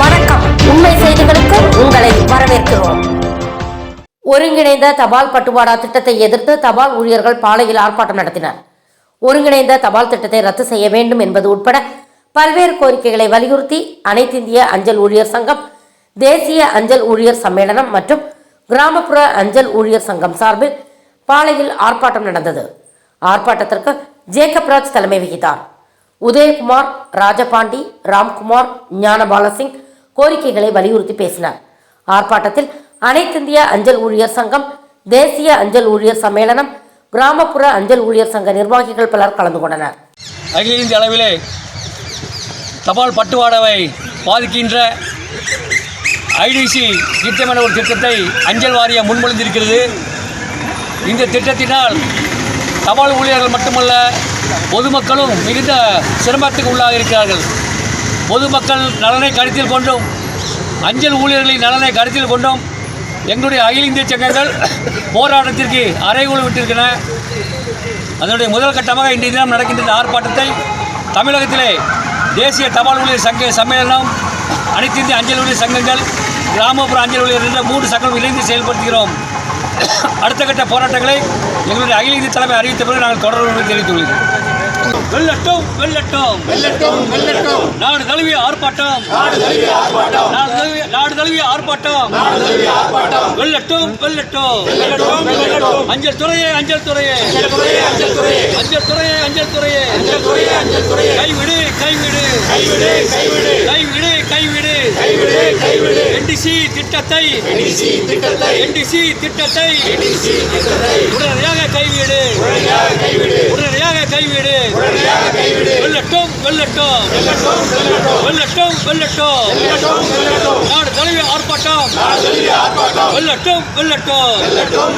வணக்கம். உண்மை செய்திகளுக்கு உங்களை வரவேற்கிறோம். ஒருங்கிணைந்த தபால் பட்டுவாடா திட்டத்தை எதிர்த்து தபால் ஊழியர்கள் பாலையில் ஆர்ப்பாட்டம் நடத்தினர். ஒருங்கிணைந்த தபால் திட்டத்தை ரத்து செய்ய வேண்டும் என்பது உட்பட பல்வேறு கோரிக்கைகளை வலியுறுத்தி அனைத்திந்திய அஞ்சல் ஊழியர் சங்கம் தேசிய அஞ்சல் ஊழியர் சம்மேளனம் மற்றும் கிராமப்புற அஞ்சல் ஊழியர் சங்கம் சார்பில் பாலையில் ஆர்ப்பாட்டம் நடந்தது. ஆர்ப்பாட்டத்திற்கு ஜேக்கப்ராஜ் தலைமை வகித்தார். உதயகுமார் ராஜபாண்டி ராம்குமார் ஞானபாலசிங் கோரிக்கைகளை வலியுறுத்தி பேசினார். ஆர்ப்பாட்டத்தில் அனைத்திந்திய அஞ்சல் ஊழியர் சங்கம் தேசிய அஞ்சல் ஊழியர் சம்மேளனம் கிராமப்புற அஞ்சல் ஊழியர் சங்க நிர்வாகிகள் பலர் கலந்து கொண்டனர். அகில இந்திய அளவிலே தபால் பட்டுவாடாவை பாதிக்கின்ற ஐடிசி திட்டம் என ஒரு திட்டத்தை அஞ்சல் வாரியம் முன்மொழிந்திருக்கிறது. இந்த திட்டத்தினால் தபால் ஊழியர்கள் மட்டுமல்ல பொதுமக்களும் மிகுந்த சிரமத்துக்கு உள்ளாக இருக்கிறார்கள் பொதுமக்கள் நலனை கருத்தில் கொண்டும் அஞ்சல் ஊழியர்களின் நலனை கருத்தில் கொண்டும் எங்களுடைய அகில இந்திய சங்கங்கள் போராட்டத்திற்கு அறைகூல் விட்டிருக்கின்றன. அதனுடைய முதல் கட்டமாக இன்றைய தினம் நடக்கின்ற இந்த ஆர்ப்பாட்டத்தை தமிழகத்திலே தேசிய தபால் ஊழியர் சங்க சம்மேளனம் அனைத்து இந்திய அஞ்சல் ஊழியர் சங்கங்கள் கிராமப்புற அஞ்சல் ஊழியர் என்ற மூன்று சங்கங்களும் இணைந்து செயல்படுத்துகிறோம். அடுத்த கட்ட போராட்டங்களை எங்களுடைய அகில இந்திய தலைமை அறிவித்த பிறகு நாங்கள் தொடர்பு தெரிவித்துள்ளோம். வெள்ளட்டும் வெள்ளட்டும் வெல்லட்டும் வெல்லட்டும். நாடு தழுவிய ஆர்ப்பாட்டம். நாடு தழுவிய ஆர்ப்பாட்டம். நாடு தழுவிய நாடு தழுவிய ஆர்ப்பாட்டம். நாடு தழுவிய ஆர்ப்பாட்டம். வெள்ளட்டும் வெள்ளட்டும் வெல்லட்டும் வெல்லட்டும். அஞ்சல் துறையே அஞ்சல் துறையே. அஞ்சல் துறையே அஞ்சல் துறையே. அஞ்சல் துறையே அஞ்சல் துறையே. அஞ்சல் துறையே அஞ்சல் துறையே. கைவிடு கைவிடு. கைவிடு கைவிடு. கைவிடு கைவிடு. கைவிடு கைவிடு. என்டிசி திட்டத்தை என்டிசி திட்டத்தை உடனடியாக கைவிடு. உடனடியாக கைவிடு. வெல்லட்டும் வெல்லட்டும். வெல்லட்டும் வெல்லட்டும். நாடு தலைவி ஆர்ப்பாட்டம். வெல்லட்டும்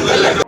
வெல்லட்டும்.